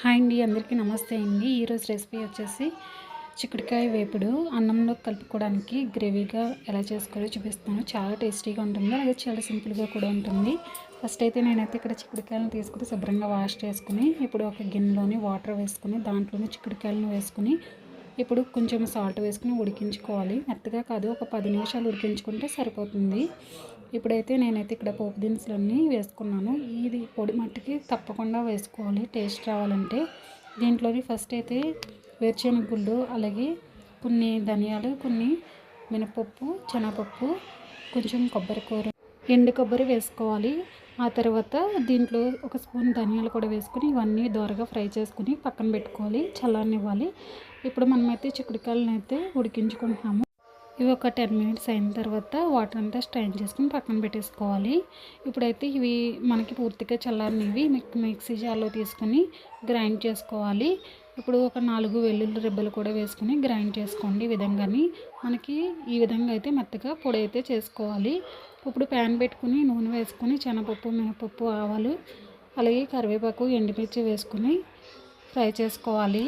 Hi అండి అందరికీ నమస్తే అండి. ఈరోజు రెసిపీ వచ్చేసి చిక్కుడుకాయ వేపుడు. అన్నంలో కలుపుకోవడానికి గ్రేవీగా ఎలా చేసుకోవాలో చూపిస్తాను. చాలా టేస్టీగా ఉంటుంది అలాగే చాలా సింపుల్గా కూడా ఉంటుంది. ఫస్ట్ అయితే నేనైతే ఇక్కడ చిక్కుడుకాయలను తీసుకుని శుభ్రంగా వాష్ చేసుకుని ఇప్పుడు ఒక గిన్నెలోని వాటర్ వేసుకుని దాంట్లోనే చిక్కుడుకాయలను వేసుకుని ఇప్పుడు కొంచెం సాల్ట్ వేసుకుని ఉడికించుకోవాలి. మెత్తగా కాదు ఒక పది నిమిషాలు ఉడికించుకుంటే సరిపోతుంది. ఇప్పుడైతే నేనైతే ఇక్కడ పోపు దినుసులన్నీ వేసుకున్నాను. ఇది పొడి మట్టికి తప్పకుండా వేసుకోవాలి. టేస్ట్ రావాలంటే దీంట్లోని ఫస్ట్ అయితే వేరుశెనగ గుళ్ళు అలాగే కొన్ని ధనియాలు కొన్ని మినపప్పు శనగపప్పు కొంచెం కొబ్బరి కూర ఎండు కొబ్బరి వేసుకోవాలి. ఆ తర్వాత దీంట్లో ఒక స్పూన్ ధనియాలు కూడా వేసుకుని ఇవన్నీ దోరగా ఫ్రై చేసుకుని పక్కన పెట్టుకోవాలి చల్లనివ్వాలి ఇప్పుడు మనమైతే చిక్కుడుకాయలను అయితే ఉడికించుకుంటున్నాము. ఇవి ఒక టెన్ మినిట్స్ అయిన తర్వాత వాటర్ అంతా స్ట్రైన్ చేసుకుని పక్కన పెట్టేసుకోవాలి. ఇప్పుడైతే ఇవి మనకి పూర్తిగా చల్లారినవి మిక్సీ జార్లో తీసుకుని గ్రైండ్ చేసుకోవాలి. ఇప్పుడు ఒక నాలుగు వెల్లుల్లి రెబ్బలు కూడా వేసుకుని గ్రైండ్ చేసుకోండి ఈ విధంగాని. మనకి ఈ విధంగా అయితే మెత్తగా పొడి అయితే చేసుకోవాలి. ఇప్పుడు ప్యాన్ పెట్టుకుని నూనె వేసుకొని శనగపప్పు మినపప్పు ఆవాలు అలాగే కరివేపాకు ఎండుమిర్చి వేసుకుని ఫ్రై చేసుకోవాలి.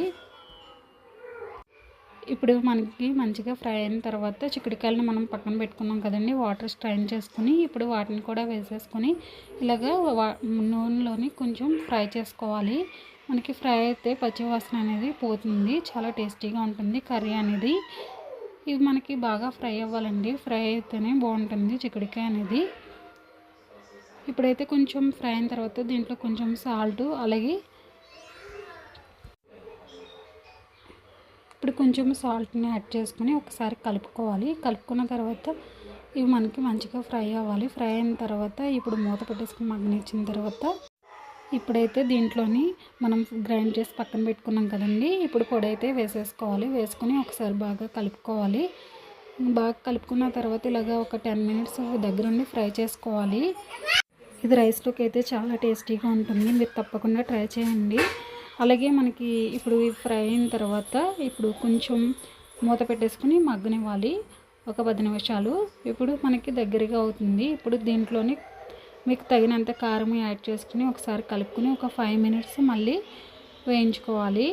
ఇప్పుడు మనకి మంచిగా ఫ్రై అయిన తర్వాత చిక్కుడుకాయలను మనం పక్కన పెట్టుకున్నాం కదండి వాటర్ స్ట్రైన్ చేసుకుని ఇప్పుడు వాటిని కూడా వేసేసుకొని ఇలాగ నూనెలోని కొంచెం ఫ్రై చేసుకోవాలి. మనకి ఫ్రై అయితే పచ్చివాసన అనేది పోతుంది చాలా టేస్టీగా ఉంటుంది కర్రీ అనేది. ఇది మనకి బాగా ఫ్రై అవ్వాలండి ఫ్రై అయితేనే బాగుంటుంది చిక్కుడుకాయ అనేది. ఇప్పుడైతే కొంచెం ఫ్రై అయిన తర్వాత దీంట్లో కొంచెం సాల్ట్ అలాగే ఇప్పుడు కొంచెం సాల్ట్ని యాడ్ చేసుకుని ఒకసారి కలుపుకోవాలి. కలుపుకున్న తర్వాత ఇవి మనకి మంచిగా ఫ్రై అవ్వాలి. ఫ్రై అయిన తర్వాత ఇప్పుడు మూత పెట్టేసుకుని మగ్గనిచ్చిన తర్వాత ఇప్పుడైతే దీంట్లోని మనం గ్రైండ్ చేసి పక్కన పెట్టుకున్నాం కదండి. ఇప్పుడు పొడి అయితే వేసేసుకోవాలి. వేసుకొని ఒకసారి బాగా కలుపుకోవాలి. బాగా కలుపుకున్న తర్వాత ఇలాగ ఒక టెన్ మినిట్స్ దగ్గరుండి ఫ్రై చేసుకోవాలి. ఇది రైస్లోకి అయితే చాలా టేస్టీగా ఉంటుంది. మీరు తప్పకుండా ట్రై చేయండి. అలాగే మనకి ఇప్పుడు ఫ్రై అయిన తర్వాత ఇప్పుడు కొంచెం మూత పెట్టేసుకుని మగ్గనివ్వాలి. ఒక పది నిమిషాలు. ఇప్పుడు మనకి దగ్గరగా అవుతుంది. ఇప్పుడు దీంట్లోని మీకు తగినంత కారం యాడ్ చేసుకుని ఒకసారి కలుపుకొని ఒక ఫైవ్ మినిట్స్ మళ్ళీ వేయించుకోవాలి.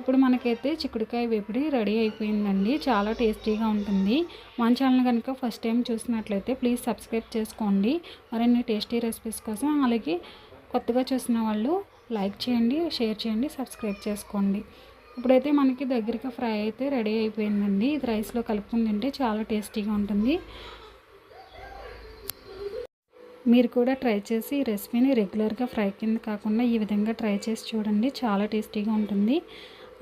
ఇప్పుడు మనకైతే చిక్కుడుకాయ వేపిడి రెడీ అయిపోయిందండి. చాలా టేస్టీగా ఉంటుంది. మన ఛానల్ కనుక ఫస్ట్ టైం చూసినట్లయితే ప్లీజ్ సబ్స్క్రైబ్ చేసుకోండి. మరిన్ని టేస్టీ రెసిపీస్ కోసం అలాగే కొత్తగా చూసిన వాళ్ళు లైక్ చేయండి షేర్ చేయండి సబ్స్క్రైబ్ చేసుకోండి. ఇప్పుడైతే మనకి దగ్గరికి ఫ్రై అయితే రెడీ అయిపోయిందండి. ఇది రైస్లో కలుపుకుని తింటే చాలా టేస్టీగా ఉంటుంది. మీరు కూడా ట్రై చేసి ఈ రెసిపీని రెగ్యులర్గా ఫ్రై కింద కాకుండా ఈ విధంగా ట్రై చేసి చూడండి. చాలా టేస్టీగా ఉంటుంది.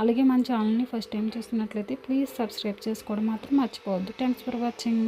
అలాగే మన ఛానల్ని ఫస్ట్ టైం చూస్తున్నట్లయితే ప్లీజ్ సబ్స్క్రైబ్ చేసుకోవడం మాత్రం మర్చిపోవద్దు. Thanks for watching